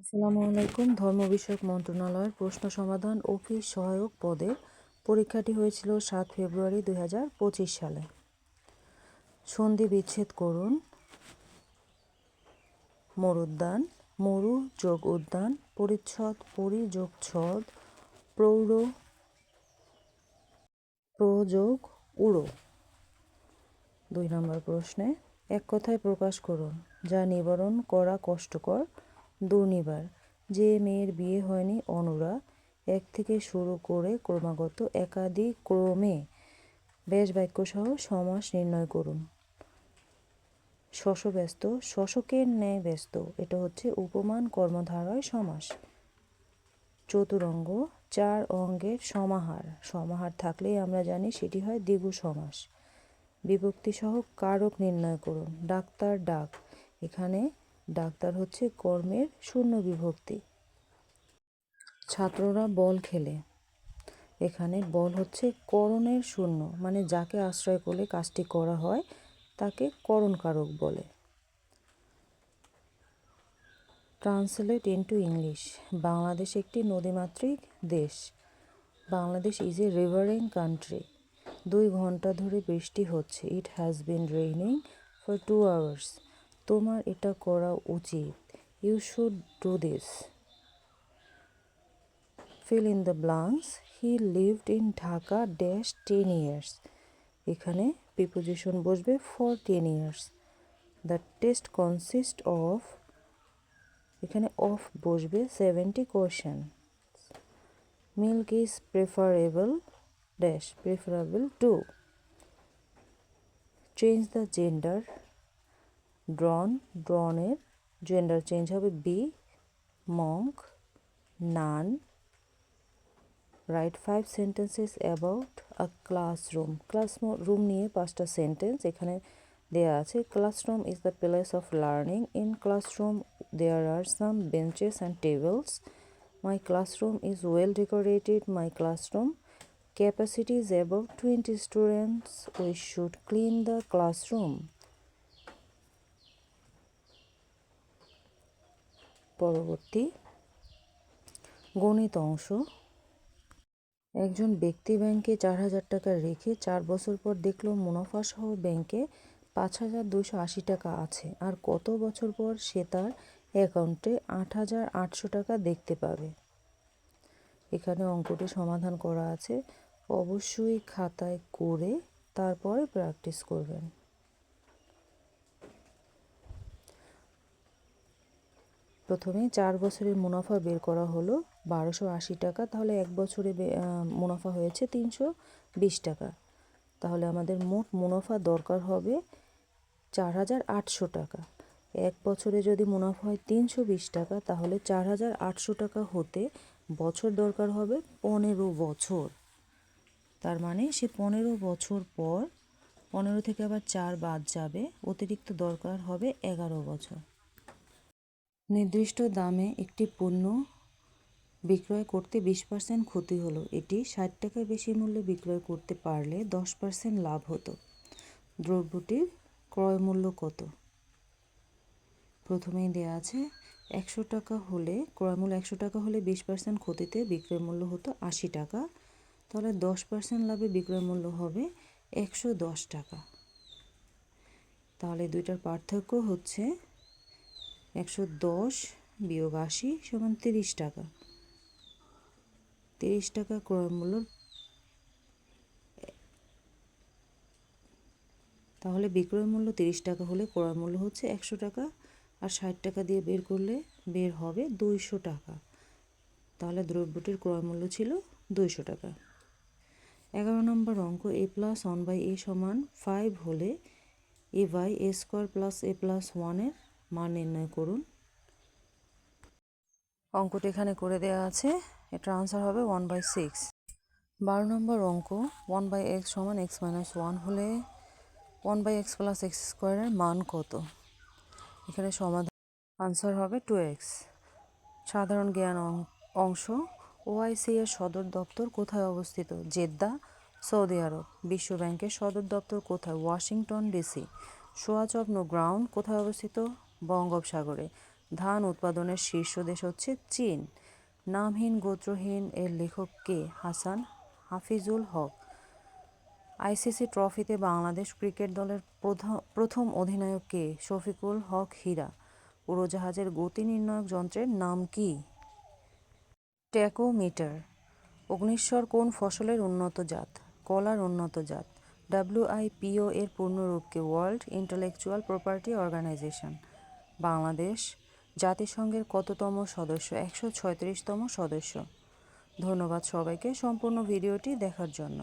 আসসালামু আলাইকুম। ধর্ম বিষয়ক মন্ত্রণালয়ের প্রশ্ন সমাধান অফিস সহায়ক পদের পরীক্ষাটি হয়েছিল সাত ফেব্রুয়ারি দুই হাজার পঁচিশ সালে। সন্ধি বিচ্ছেদ করুন। মরুদ্যান, মরু যোগ উদ্যান, পরিচ্ছদ, পরি যোগ ছদ, প্রৌঢ় প্রযোগ উড়ো। দুই নম্বর প্রশ্নে এক কথায় প্রকাশ করুন, যা নিবারণ করা কষ্টকর দুর্নিবার। যে মেয়ের বিয়ে হয়নি অনুরা, এক থেকে শুরু করে ক্রমাগত একাধিক ক্রমে বেশ বাক্যসহ সমাস নির্ণয় করুন। শশব্যস্ত, শশকের ন্যায় ব্যস্ত, এটা হচ্ছে উপমান কর্মধারয় সমাস। চতুরঙ্গ, চার অঙ্গের সমাহার সমাহার থাকলেই আমরা জানি সেটি হয় দ্বিগু সমাস। বিভক্তি সহ কারক নির্ণয় করুন, ডাক্তার ডাক, এখানে ডাক্তার হচ্ছে কর্মের শূন্য বিভক্তি। ছাত্ররা বল খেলে। এখানে বল হচ্ছে করণের শূন্য মানে যাকে আশ্রয় করলে কাজটি করা হয়, তাকে করণকারক বলে। Translate into English. বাংলাদেশ একটি নদীমাতৃক দেশ। Bangladesh is a riverine country. দুই ঘণ্টা ধরে বৃষ্টি হচ্ছে। It has been raining for two hours. তোমার এটা করা উচিত। You should do this fill in the blanks he lived in Dhaka dash ten years এখানে প্রিপোজিশন বসবে for ten years the test consist of এখানে অফ বসবে seventy question milk is preferable dash preferable to change the gender drone, ড্রনের gender change হবে bee, monk, nun write five sentences about a classroom class room নিয়ে পাঁচটা sentence এখানে দেয়া আছে। Classroom is the place of learning in classroom there are some benches and tables my classroom is well decorated my classroom capacity is above 20 students we should clean the classroom পরবর্তী গণিত অংশ। একজন ব্যক্তি ব্যাংকে চার হাজার টাকা রেখে চার বছর পর দেখল মুনাফা সহ ব্যাংকে পাঁচ হাজার দুশো আশি টাকা আছে। আর কত বছর পর সে তার অ্যাকাউন্টে আট হাজার আটশো টাকা দেখতে পাবে? এখানে অঙ্কটি সমাধান করা আছে। অবশ্যই খাতায় করে তারপরে প্র্যাকটিস করবেন। প্রথমে চার বছরের মুনাফা বের করা হলো বারোশো আশি টাকা, তাহলে এক বছরে মুনাফা হয়েছে তিনশো বিশ টাকা। তাহলে আমাদের মোট মুনাফা দরকার হবে চার হাজার আটশো টাকা। এক বছরে যদি মুনাফা হয় তিনশো বিশ টাকা, তাহলে চার হাজার আটশো টাকা হতে বছর দরকার হবে পনেরো বছর। তার মানে সে পনেরো বছর পর, পনেরো থেকে আবার চার বাদ যাবে, অতিরিক্ত দরকার হবে এগারো বছর। নির্দিষ্ট দামে একটি পণ্য বিক্রয় করতে বিশ পার্সেন্ট ক্ষতি হলো। এটি ষাট টাকার বেশি মূল্যে বিক্রয় করতে পারলে দশ পার্সেন্ট লাভ হতো। দ্রব্যটির ক্রয় মূল্য কত? প্রথমেই দেয়া আছে, একশো টাকা হলে, ক্রয় মূল্য একশো টাকা হলে বিশ পার্সেন্ট ক্ষতিতে বিক্রয় মূল্য হতো আশি টাকা। তাহলে দশ পার্সেন্ট লাভে বিক্রয় মূল্য হবে একশো দশ টাকা। তাহলে দুইটার পার্থক্য হচ্ছে একশো দশ বিয়োগ আশি সমান তিরিশ টাকা। তিরিশ টাকা ক্রয় মূল্য। তাহলে বিক্রয় মূল্য তিরিশ টাকা হলে ক্রয় মূল্য হচ্ছে একশো টাকা আর ষাট টাকা দিয়ে বের করলে বের হবে দুইশো টাকা। তাহলে দ্রব্যটির ক্রয় মূল্য ছিল দুইশো টাকা। এগারো নম্বর অঙ্ক A plus one by A সমান ফাইভ হলে A by A square plus A plus ওয়ানের মান নির্ণয় করুন। অঙ্কটি এখানে করে দেওয়া আছে। এটার আনসার হবে ওয়ান বাই সিক্স বারো নম্বর অঙ্ক ওয়ান বাই এক্স সমান এক্স মাইনাস ওয়ান হলে one by X plus X স্কোয়ারের মান কত? এখানে সমাধান আনসার হবে টু এক্স সাধারণ জ্ঞান অংশ ওআইসি এর সদর দপ্তর কোথায় অবস্থিত? জেদ্দা, সৌদি আরব। বিশ্ব ব্যাংকের সদর দপ্তর কোথায়? Washington, DC. সোয়াচ গ্রাউন্ড কোথায় অবস্থিত? বঙ্গোপসাগরে। ধান উৎপাদনের শীর্ষ দেশ হচ্ছে চীন। নামহীন গোত্রহীন এর লেখক কে? হাসান হাফিজুল হক। আইসিসি ট্রফিতে বাংলাদেশ ক্রিকেট দলের প্রথম অধিনায়ক কে? শফিকুল হক হীরা। উড়োজাহাজের গতি নির্ণায়ক যন্ত্রের নাম কি? ট্যাকোমিটার। অগ্নিশ্বর কোন ফসলের উন্নত জাত? কলার উন্নত জাত। ডাব্লিউআইপিও এর পূর্ণরূপকে world intellectual property organisation. Bangladesh জাতিসংঘের কততম সদস্য? একশো ছয়ত্রিশতম সদস্য। ধন্যবাদ সবাইকে সম্পূর্ণ ভিডিওটি দেখার জন্য।